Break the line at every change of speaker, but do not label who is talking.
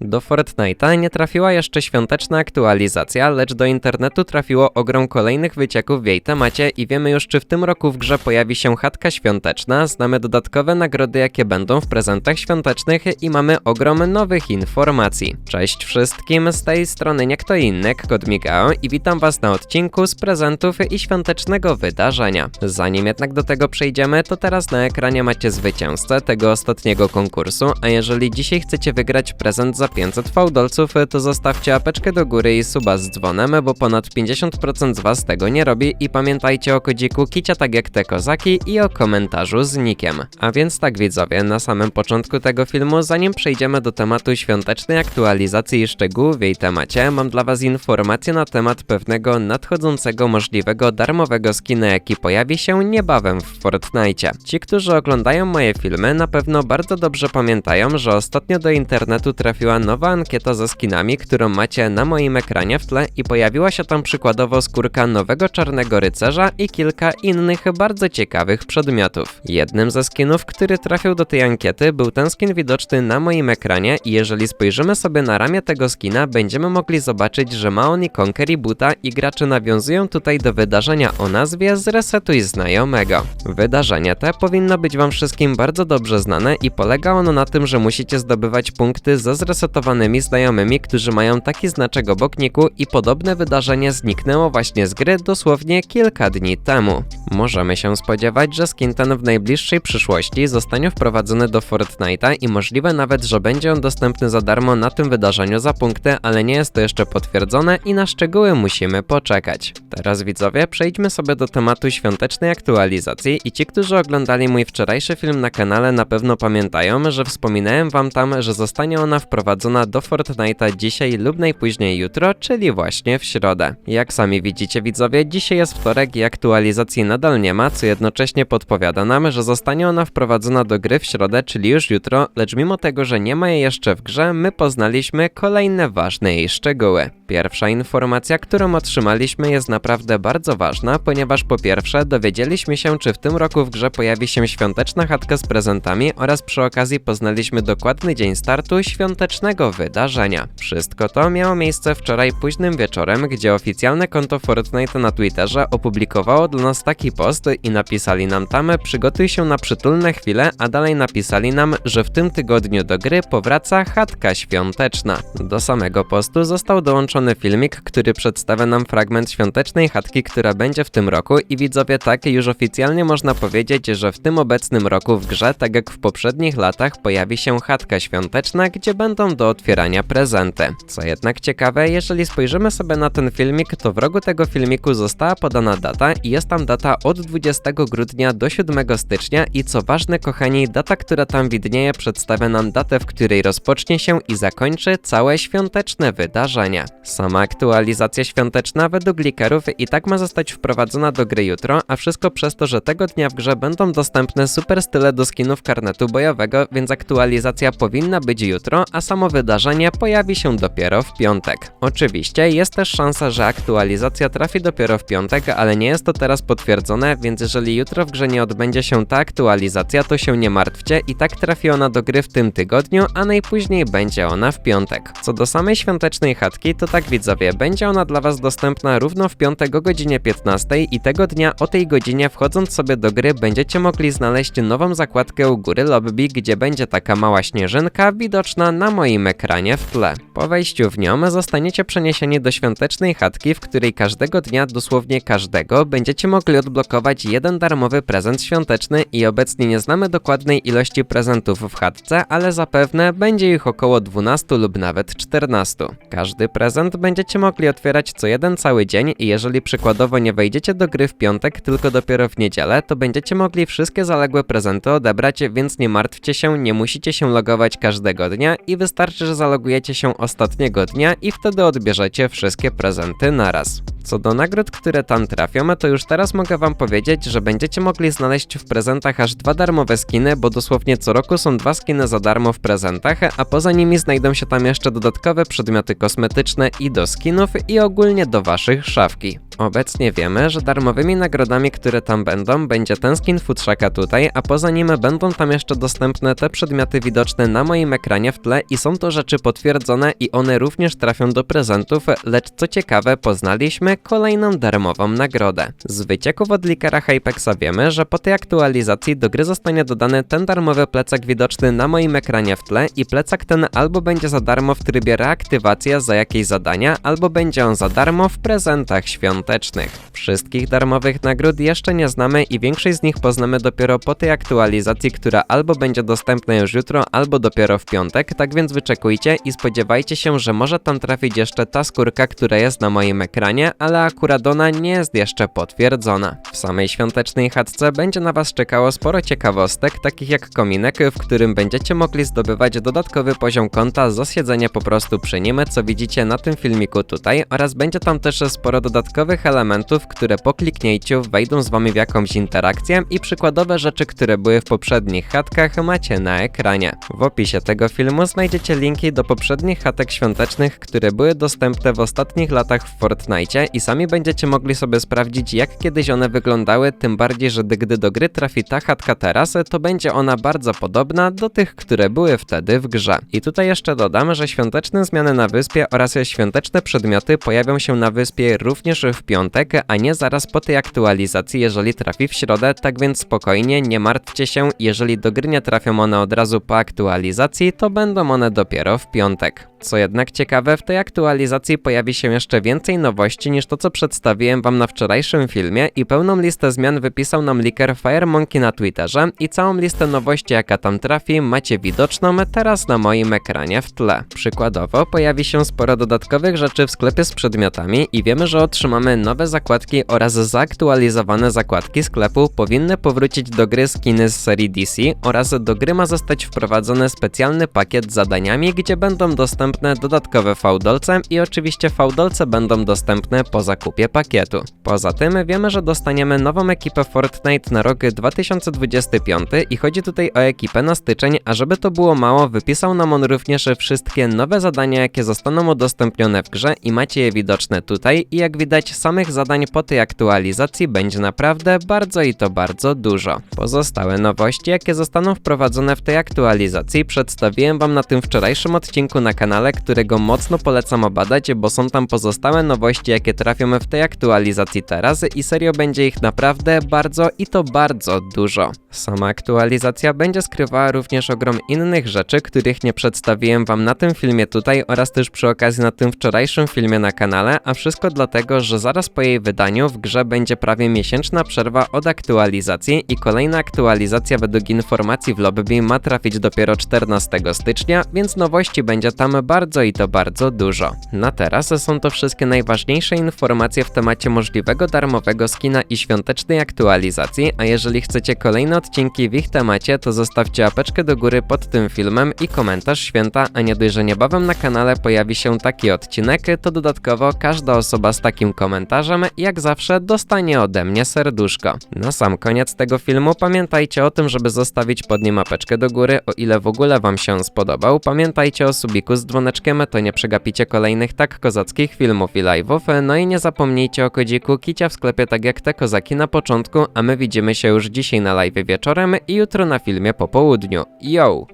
Do Fortnite'a nie trafiła jeszcze świąteczna aktualizacja, lecz do internetu trafiło ogrom kolejnych wycieków w jej temacie i wiemy już, czy w tym roku w grze pojawi się chatka świąteczna, znamy dodatkowe nagrody, jakie będą w prezentach świątecznych i mamy ogrom nowych informacji. Cześć wszystkim, z tej strony nie kto inny, Kod Migao i witam was na odcinku z prezentów i świątecznego wydarzenia. Zanim jednak do tego przejdziemy, to teraz na ekranie macie zwycięzcę tego ostatniego konkursu, a jeżeli dzisiaj chcecie wygrać prezent za 500 fałdolców, to zostawcie apeczkę do góry i suba z dzwonem, bo ponad 50% z was tego nie robi i pamiętajcie o kodziku kicia tak jak te kozaki i o komentarzu z nikiem. A więc tak widzowie, na samym początku tego filmu, zanim przejdziemy do tematu świątecznej aktualizacji i szczegółów w jej temacie, mam dla was informację na temat pewnego nadchodzącego możliwego darmowego skina, jaki pojawi się niebawem w Fortnite. Ci, którzy oglądają moje filmy, na pewno bardzo dobrze pamiętają, że ostatnio do internetu trafiła nowa ankieta ze skinami, którą macie na moim ekranie w tle i pojawiła się tam przykładowo skórka nowego czarnego rycerza i kilka innych bardzo ciekawych przedmiotów. Jednym ze skinów, który trafił do tej ankiety był ten skin widoczny na moim ekranie i jeżeli spojrzymy sobie na ramię tego skina, będziemy mogli zobaczyć, że ma on ikonkę reboota i gracze nawiązują tutaj do wydarzenia o nazwie Zresetuj znajomego. Wydarzenie te powinno być wam wszystkim bardzo dobrze znane i polega ono na tym, że musicie zdobywać punkty ze zresetowanymi znajomymi, którzy mają taki znaczek obok niku i podobne wydarzenie zniknęło właśnie z gry dosłownie kilka dni temu. Możemy się spodziewać, że skin ten w najbliższej przyszłości zostanie wprowadzony do Fortnite'a i możliwe nawet, że będzie on dostępny za darmo na tym wydarzeniu za punkty, ale nie jest to jeszcze potwierdzone i na szczegóły musimy poczekać. Teraz widzowie, przejdźmy sobie do tematu świątecznej aktualizacji i ci, którzy oglądali mój wczorajszy film na kanale na pewno pamiętają, że wspominałem wam tam, że zostanie ona wprowadzona do Fortnite'a dzisiaj lub najpóźniej jutro, czyli właśnie w środę. Jak sami widzicie widzowie, dzisiaj jest wtorek i aktualizacji nadal nie ma, co jednocześnie podpowiada nam, że zostanie ona wprowadzona do gry w środę, czyli już jutro, lecz mimo tego, że nie ma jej jeszcze w grze, my poznaliśmy kolejne ważne jej szczegóły. Pierwsza informacja, którą otrzymaliśmy jest naprawdę bardzo ważna, ponieważ po pierwsze dowiedzieliśmy się, czy w tym roku w grze pojawi się świąteczna chatka z prezentami oraz przy okazji poznaliśmy dokładny dzień startu świątecznego wydarzenia. Wszystko to miało miejsce wczoraj późnym wieczorem, gdzie oficjalne konto Fortnite na Twitterze opublikowało dla nas taki post i napisali nam tam przygotuj się na przytulne chwile, a dalej napisali nam, że w tym tygodniu do gry powraca chatka świąteczna. Do samego postu został dołączony filmik, który przedstawia nam fragment świątecznej chatki, która będzie w tym roku i widzowie tak już oficjalnie można powiedzieć, że w tym obecnym roku w grze, tak jak w poprzednich latach, pojawi się chatka świąteczna, gdzie będą do otwierania prezenty. Co jednak ciekawe, jeżeli spojrzymy sobie na ten filmik, to w rogu tego filmiku została podana data i jest tam data od 20 grudnia do 7 stycznia i co ważne kochani, data, która tam widnieje przedstawia nam datę, w której rozpocznie się i zakończy całe świąteczne wydarzenie. Sama aktualizacja świąteczna według likerów i tak ma zostać wprowadzona do gry jutro, a wszystko przez to, że tego dnia w grze będą dostępne super style do skinów karnetu bojowego, więc aktualizacja powinna być jutro, a samo wydarzenie pojawi się dopiero w piątek. Oczywiście jest też szansa, że aktualizacja trafi dopiero w piątek, ale nie jest to teraz potwierdzone, więc jeżeli jutro w grze nie odbędzie się ta aktualizacja, to się nie martwcie i tak trafi ona do gry w tym tygodniu, a najpóźniej będzie ona w piątek. Co do samej świątecznej chatki, to tak widzowie, będzie ona dla was dostępna równo w piątek o godzinie 15 i tego dnia o tej godzinie wchodząc sobie do gry będziecie mogli znaleźć nową zakładkę u góry lobby, gdzie będzie taka mała śnieżynka widoczna na moim ekranie w tle. Po wejściu w nią zostaniecie przeniesieni do świątecznej chatki, w której każdego dnia, dosłownie każdego, będziecie mogli odblokować jeden darmowy prezent świąteczny i obecnie nie znamy dokładnej ilości prezentów w chatce, ale zapewne będzie ich około 12 lub nawet 14. Każdy prezent będziecie mogli otwierać co jeden cały dzień i jeżeli przykładowo nie wejdziecie do gry w piątek, tylko dopiero w niedzielę, to będziecie mogli wszystkie zaległe prezenty odebrać, więc nie martwcie się, nie musicie się logować każdego dnia i wystarczy, że zalogujecie się ostatniego dnia i wtedy odbierzecie wszystkie prezenty naraz. Co do nagród, które tam trafią, to już teraz mogę wam powiedzieć, że będziecie mogli znaleźć w prezentach aż dwa darmowe skiny, bo dosłownie co roku są dwa skiny za darmo w prezentach, a poza nimi znajdą się tam jeszcze dodatkowe przedmioty kosmetyczne i do skinów i ogólnie do waszych szafki. Obecnie wiemy, że darmowymi nagrodami, które tam będą, będzie ten skin futrzaka tutaj, a poza nim będą tam jeszcze dostępne te przedmioty widoczne na moim ekranie w tle i są to rzeczy potwierdzone i one również trafią do prezentów, lecz co ciekawe, poznaliśmy kolejną darmową nagrodę. Z wycieków od likera Hypexa wiemy, że po tej aktualizacji do gry zostanie dodany ten darmowy plecak widoczny na moim ekranie w tle i plecak ten albo będzie za darmo w trybie reaktywacja za jakieś zadania, albo będzie on za darmo w prezentach świątecznych. Wszystkich darmowych nagród jeszcze nie znamy i większość z nich poznamy dopiero po tej aktualizacji, która albo będzie dostępna już jutro, albo dopiero w piątek, tak więc wyczekujcie i spodziewajcie się, że może tam trafić jeszcze ta skórka, która jest na moim ekranie, ale akurat ona nie jest jeszcze potwierdzona. W samej świątecznej chatce będzie na Was czekało sporo ciekawostek, takich jak kominek, w którym będziecie mogli zdobywać dodatkowy poziom konta za siedzenie po prostu przy nim, co widzicie na tym filmiku tutaj, oraz będzie tam też sporo dodatkowych elementów, które po kliknięciu wejdą z Wami w jakąś interakcję i przykładowe rzeczy, które były w poprzednich chatkach macie na ekranie. W opisie tego filmu znajdziecie linki do poprzednich chatek świątecznych, które były dostępne w ostatnich latach w Fortnite i sami będziecie mogli sobie sprawdzić jak kiedyś one wyglądały, tym bardziej, że gdy do gry trafi ta chatka teraz, to będzie ona bardzo podobna do tych, które były wtedy w grze. I tutaj jeszcze dodam, że świąteczne zmiany na wyspie oraz świąteczne przedmioty pojawią się na wyspie również w piątek, a nie zaraz po tej aktualizacji, jeżeli trafi w środę, tak więc spokojnie, nie martwcie się, jeżeli do gry nie trafią one od razu po aktualizacji, to będą one dopiero w piątek. Co jednak ciekawe, w tej aktualizacji pojawi się jeszcze więcej nowości niż to, co przedstawiłem wam na wczorajszym filmie i pełną listę zmian wypisał nam leaker FireMonkey na Twitterze i całą listę nowości, jaka tam trafi, macie widoczną teraz na moim ekranie w tle. Przykładowo, pojawi się sporo dodatkowych rzeczy w sklepie z przedmiotami i wiemy, że otrzymamy nowe zakładki oraz zaktualizowane zakładki sklepu powinny powrócić do gry skiny z serii DC oraz do gry ma zostać wprowadzony specjalny pakiet z zadaniami, gdzie będą dostępne dodatkowe fałdolce i oczywiście fałdolce będą dostępne po zakupie pakietu. Poza tym wiemy, że dostaniemy nową ekipę Fortnite na rok 2025 i chodzi tutaj o ekipę na styczeń, a żeby to było mało, wypisał nam on również wszystkie nowe zadania, jakie zostaną udostępnione w grze i macie je widoczne tutaj i jak widać samych zadań po tej aktualizacji będzie naprawdę bardzo i to bardzo dużo. Pozostałe nowości, jakie zostaną wprowadzone w tej aktualizacji przedstawiłem wam na tym wczorajszym odcinku na kanale, którego mocno polecam obadać, bo są tam pozostałe nowości, jakie trafią w tej aktualizacji teraz i serio będzie ich naprawdę bardzo i to bardzo dużo. Sama aktualizacja będzie skrywała również ogrom innych rzeczy, których nie przedstawiłem wam na tym filmie tutaj oraz też przy okazji na tym wczorajszym filmie na kanale, a wszystko dlatego, że zaraz po jej wydaniu w grze będzie prawie miesięczna przerwa od aktualizacji i kolejna aktualizacja według informacji w lobby ma trafić dopiero 14 stycznia, więc nowości będzie tam bardzo i to bardzo dużo. Na teraz są to wszystkie najważniejsze informacje w temacie możliwego darmowego skina i świątecznej aktualizacji, a jeżeli chcecie kolejne odcinki w ich temacie, to zostawcie apeczkę do góry pod tym filmem i komentarz święta, a nie dość, że niebawem na kanale pojawi się taki odcinek, to dodatkowo każda osoba z takim komentarzem, jak zawsze, dostanie ode mnie serduszko. Na sam koniec tego filmu pamiętajcie o tym, żeby zostawić pod nim apeczkę do góry, o ile w ogóle wam się spodobał. Pamiętajcie o subiku z dzwoneczkiem, to nie przegapicie kolejnych tak kozackich filmów i live'ów. No i nie zapomnijcie o kodziku Kicia w sklepie tak jak te kozaki na początku, a my widzimy się już dzisiaj na live wieczorem i jutro na filmie po południu. Yo!